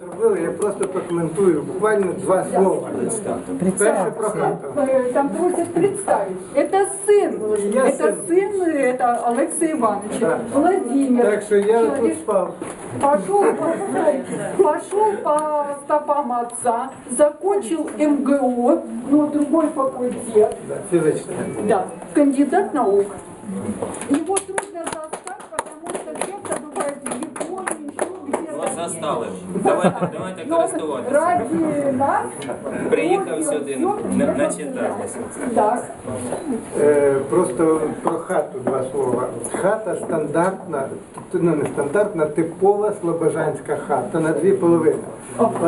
Зробили, я просто прокоментую буквально два слова. Перше про. Э, Там просят представить. Это сын. Я это сын. сын это Алексея Ивановича. Да. Владимир. Так що я тут спав. Пошел, пошел по стопам отца, закончил МГУ, но другой факультет, Да, фізичне. да, кандидат наук. Его трудно застать, потому что где-то бывает в Японии, еще Вас где-то. Застали. Давайте, давайте користуватися. ради нас Приїхав сюди, не- начитався. Так. Е, Просто про хату два слова. Хата стандартна, ну не стандартна, типова слобожанська хата на дві половини.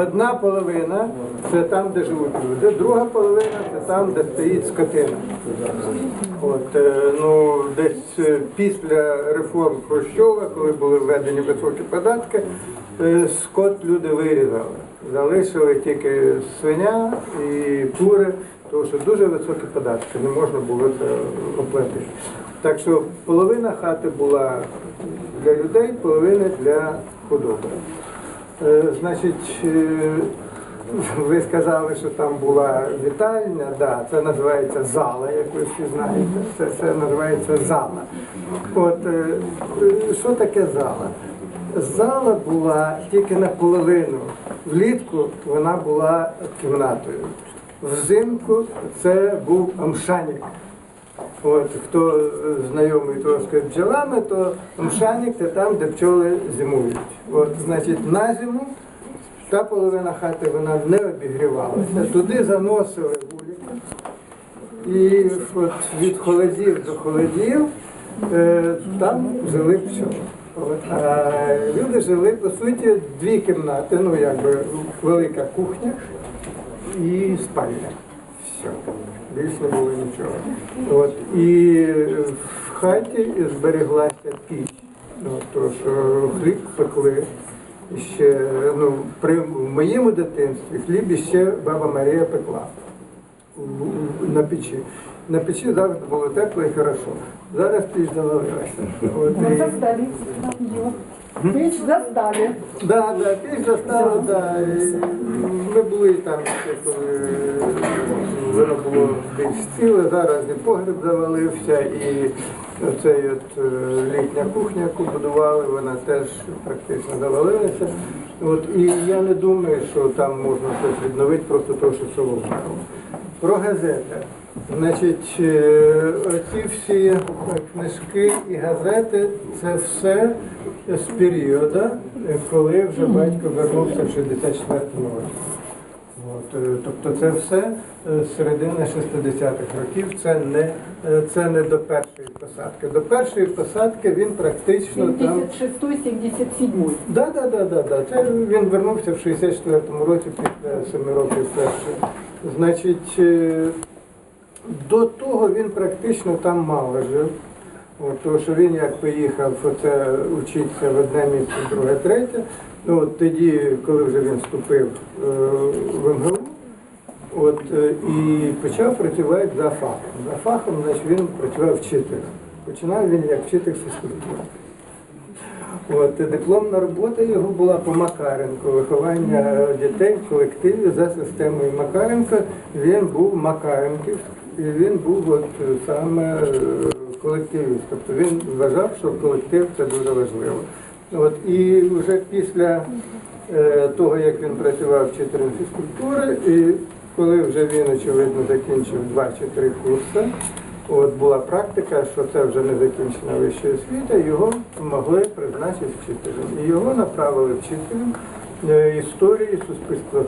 Одна половина це там, де живуть люди, друга половина це там, де стоїть скотина. От, е, ну, десь е, після реформ Хрущова, коли були введені високі податки, е, скот люди вирізали. Залишили тільки свиня і кури, тому що дуже високі податки, не можна було це оплатити. Так що половина хати була для людей, половина для худоби. Е, Значить, е, ви сказали, що там була вітальня, да, це називається зала, як ви всі знаєте. Це, це називається зала. От е, що таке зала? Зала була тільки наполовину. Влітку вона була кімнатою. Взимку це був амшанік. От, хто знайомий трошки з бджолами, то мшаник це там, де пчоли зимують. От, значить, на зиму та половина хати вона не обігрівалася. Туди заносили вулики. І от від холодів до холодів е, там жили пчоли. А люди жили, по суті, дві кімнати, ну якби велика кухня і спальня. Все. Більш не було нічого. От. І в хаті збереглася піч. То, що хліб пекли. І Ще, ну, при в моєму дитинстві хліб ще баба Марія пекла на печі. На печі завжди було тепло і хорошо. Зараз піч завалилася. Піч застали. Да, да, піч застала, да. Ми були там, коли воно було більш ціле, зараз і погреб завалився, і оцей от е, літня кухня, яку будували, вона теж практично завалилася. От, і я не думаю, що там можна щось відновити, просто того, що село вмерло. Про газети. Значить, е, ці всі е, книжки і газети це все з періоду, коли вже батько вернувся в 64-му році. От, е, тобто це все е, з середини 60-х років, це не, е, це не до першої посадки. До першої посадки він практично там. 76-77. Да, да, да, да, да. Це він вернувся в 64-му році після семи років першої. Значить, до того він практично там мало жив. Тому що він як поїхав оце, учитися в одне місце, друге, третє. Ну, от тоді, коли вже він вступив е, в МГУ, от, е, і почав працювати за фахом. За фахом, значить, він працював вчителем. Починав він як вчитель фізкультури. От, дипломна робота його була по Макаренку, виховання дітей в колективі за системою Макаренка. Він був Макаренків, і він був от саме е, колективіст. Тобто він вважав, що колектив це дуже важливо. От, і вже після е, того, як він працював вчителем фізкультури, і коли вже він, очевидно, закінчив два чи три курси, От була практика, що це вже не закінчена вища освіта, його могли призначити вчителем. І його направили вчителем історії суспільства.